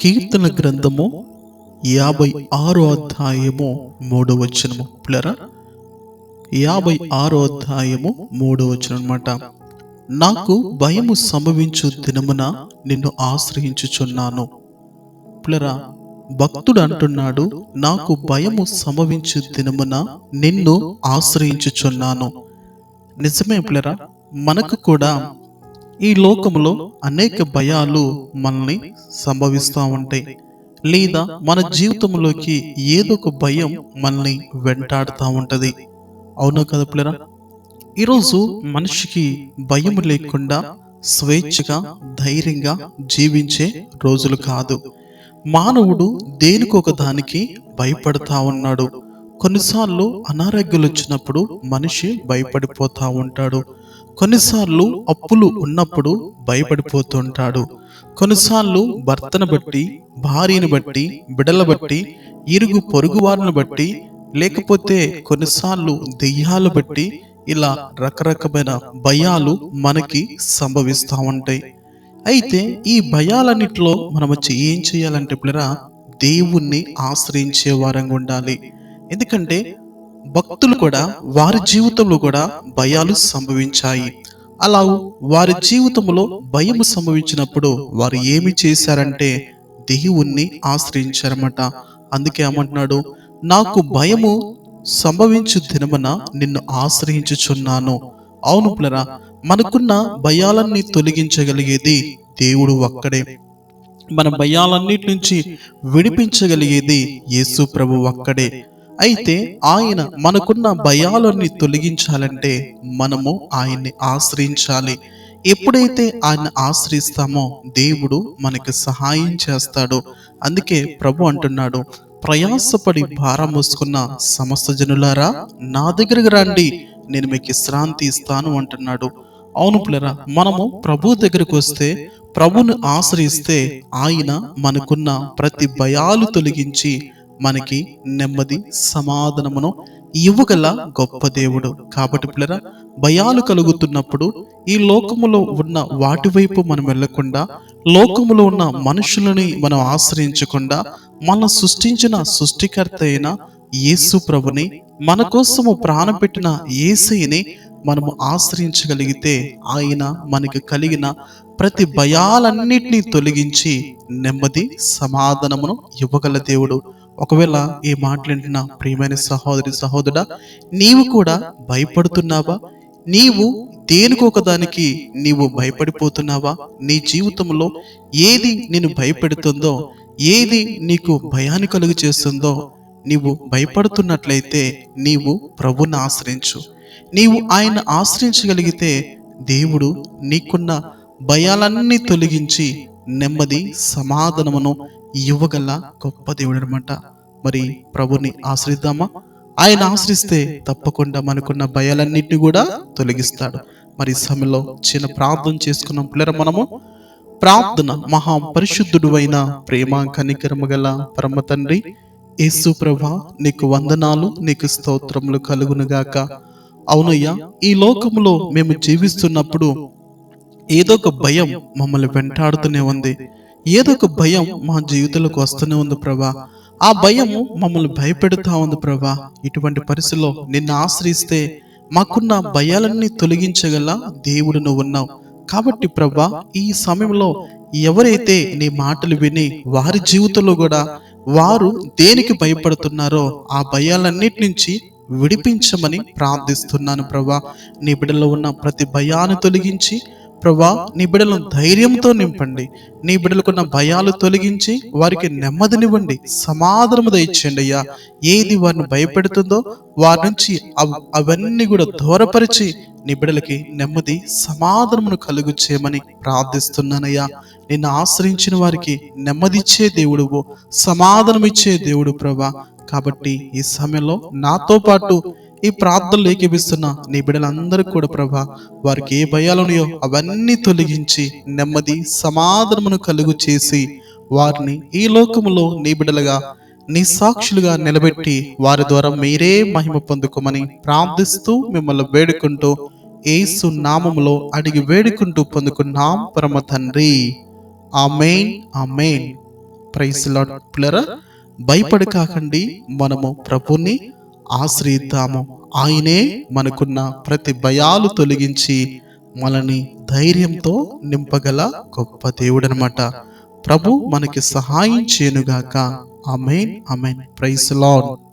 కీర్తన గ్రంథము యాభై ఆరో అధ్యాయము మూడో వచనము. పిల్లరా యాభై ఆరో అధ్యాయము మూడో వచనం అనమాట నాకు భయము సంభవించు దినమున నిన్ను ఆశ్రయించుచున్నాను. పిల్లరా భక్తుడు అంటున్నాడు నాకు భయము సంభవించు దినమున నిన్ను ఆశ్రయించుచున్నాను. నిజమే పిల్లరా మనకు కూడా ఈ లోకంలో అనేక భయాలు మనల్ని సంభవిస్తూ ఉంటాయి. లేదా మన జీవితంలోకి ఏదో ఒక భయం మనల్ని వెంటాడుతూ ఉంటుంది. అవును కదా పిల్లరా? ఈరోజు మనిషికి భయం లేకుండా స్వేచ్ఛగా ధైర్యంగా జీవించే రోజులు కాదు. మానవుడు దేనికొక దానికి భయపడతా ఉన్నాడు. కొన్నిసార్లు అనారోగ్యాలు వచ్చినప్పుడు మనిషి భయపడిపోతా ఉంటాడు. కొన్నిసార్లు అప్పులు ఉన్నప్పుడు భయపడిపోతుంటాడు. కొన్నిసార్లు భర్తను బట్టి భార్యను బట్టి బిడల బట్టి ఇరుగు పొరుగు వారిని బట్టి లేకపోతే కొన్నిసార్లు దెయ్యాలు బట్టి ఇలా రకరకమైన భయాలు మనకి సంభవిస్తూ ఉంటాయి. అయితే ఈ భయాలన్నిటిలో మనం వచ్చి ఏం చేయాలంటే పిల్లరా దేవుణ్ణి ఆశ్రయించే వారంగా ఉండాలి. ఎందుకంటే భక్తులు కూడా వారి జీవితంలో కూడా భయాలు సంభవించాయి. అలా వారి జీవితంలో భయం సంభవించినప్పుడు వారు ఏమి చేశారంటే దేవుణ్ణి ఆశ్రయించారన్నమాట. అందుకే ఏమంటున్నాడు నాకు భయము సంభవించు దినమన నిన్ను ఆశ్రయించుచున్నాను. అవును పిల్లరా మనకున్న భయాలన్నీ తొలగించగలిగేది దేవుడు ఒక్కడే. మన భయాలన్నిటి నుంచి విడిపించగలిగేది యేసు ప్రభు ఒక్కడే. అయితే ఆయన మనకున్న భయాలన్నీ తొలగించాలంటే మనము ఆయన్ని ఆశ్రయించాలి. ఎప్పుడైతే ఆయన ఆశ్రయిస్తామో దేవుడు మనకి సహాయం చేస్తాడు. అందుకే ప్రభు అంటున్నాడు ప్రయాసపడి భారం మోసుకున్న సమస్త జనులారా నా దగ్గరకు రండి. నేను మీకు విశ్రాంతి ఇస్తాను అంటున్నాడు. అవును పిల్లరా మనము ప్రభు దగ్గరకు వస్తే ప్రభును ఆశ్రయిస్తే ఆయన మనకున్న ప్రతి భయాలు తొలగించి మనకి నెమ్మది సమాధానమును ఇవ్వగల గొప్ప దేవుడు. కాబట్టి పిల్లరా భయాలు కలుగుతున్నప్పుడు ఈ లోకములో ఉన్న వాటి వైపు మనం వెళ్ళకుండా లోకములో ఉన్న మనుషులని మనం ఆశ్రయించకుండా మన సృష్టించిన సృష్టికర్త అయిన యేసు ప్రభుని మన కోసము ప్రాణం పెట్టిన ఏసైని మనము ఆశ్రయించగలిగితే ఆయన మనకి కలిగిన ప్రతి భయాలన్నిటినీ తొలగించి నెమ్మది సమాధానమును ఇవ్వగల దేవుడు. ఒకవేళ ఈ మాట్లాడిన ప్రియమైన సహోదరి సహోదరుడా నీవు కూడా భయపడుతున్నావా? నీవు దేనికొకదానికి నీవు భయపడిపోతున్నావా? నీ జీవితంలో ఏది నేను భయపెడుతుందో ఏది నీకు భయాన్ని కలుగు చేస్తుందో నీవు భయపడుతున్నట్లయితే నీవు ప్రభుని ఆశ్రయించు. నీవు ఆయన ఆశ్రయించగలిగితే దేవుడు నీకున్న భయాలన్నీ తొలగించి నెమ్మది సమాధానమును ఇవ్వగల గొప్ప దేవుడు అనమాట మరి ప్రభుని ఆశ్రయిద్దామా? ఆయన ఆశ్రిస్తే తప్పకుండా మనకున్న భయాలన్నింటినీ కూడా తొలగిస్తాడు. మరి సమయంలో చిన్న ప్రార్థన చేసుకున్నాం పిల్లర మనము? ప్రార్థన మహా పరిశుద్ధుడు అయిన ప్రేమ కనికరమ గల పరమ తండ్రి యేసు ప్రభా నీకు వందనాలు నీకు స్తోత్రములు కలుగునుగాక అవునయ్యా ఈ లోకములో మేము జీవిస్తున్నప్పుడు ఏదో ఒక భయం మమ్మల్ని వెంటాడుతూనే ఉంది. ఏదో ఒక భయం మా జీవితంలోకి వస్తూనే ఉంది ప్రభా. ఆ భయము మమ్మల్ని భయపెడుతూ ఉంది ప్రభా. ఇటువంటి పరిస్థితిలో నిన్ను ఆశ్రయిస్తే మాకున్న భయాలన్నీ తొలగించగల దేవుడు నువ్వు ఉన్నావు. కాబట్టి ప్రభా ఈ సమయంలో ఎవరైతే నీ మాటలు విని వారి జీవితంలో కూడా వారు దేనికి భయపడుతున్నారో ఆ భయాలన్నిటి నుంచి విడిపించమని ప్రార్థిస్తున్నాను ప్రభా. నీ బిడ్డలో ఉన్న ప్రతి భయాన్ని తొలగించి ప్రభా నీ బిడ్డలను ధైర్యంతో నింపండి. నీ బిడ్డలకున్న భయాలు తొలగించి వారికి నెమ్మదినివ్వండి. సమాధానము దయచేయండి అయ్యా. ఏది వారిని భయపెడుతుందో వారి నుంచి అవ్- అవన్నీ కూడా దూరపరిచి నీ బిడ్డలకి నెమ్మది సమాధానమును కలుగు చేయమని ప్రార్థిస్తున్నానయ్యా. నిన్ను ఆశ్రయించిన వారికి నెమ్మదిచ్చే దేవుడువు సమాధానమిచ్చే దేవుడు ప్రభా. కాబట్టి ఈ సమయంలో నాతో పాటు ఈ ప్రార్థనలు ఏకీపిస్తున్న నీ బిడ్డలందరూ కూడా ప్రభా వారికి ఏ భయాలున్నాయో అవన్నీ తొలగించి నెమ్మది సమాధానమును కలుగు చేసి వారిని ఈ లోకములో నీ బిడ్డలుగా నీ సాక్షులుగా నిలబెట్టి వారి ద్వారా మీరే మహిమ పొందుకోమని ప్రార్థిస్తూ మిమ్మల్ని వేడుకుంటూ ఏసు నామములో అడిగి వేడుకుంటూ పొందుకున్నాం పరమ తండ్రి. Amen amen. ప్రైస్ లాడ్ పిల్లరా భయపడకాకండి మనము ప్రభుని ఆశ్రయిద్దాము. ఆయనే మనకున్న ప్రతి భయాలు తొలగించి మనని ధైర్యంతో నింపగల గొప్ప దేవుడనమాట. ప్రభు మనకి సహాయం చేయనుగాక. Amen amen praise Lord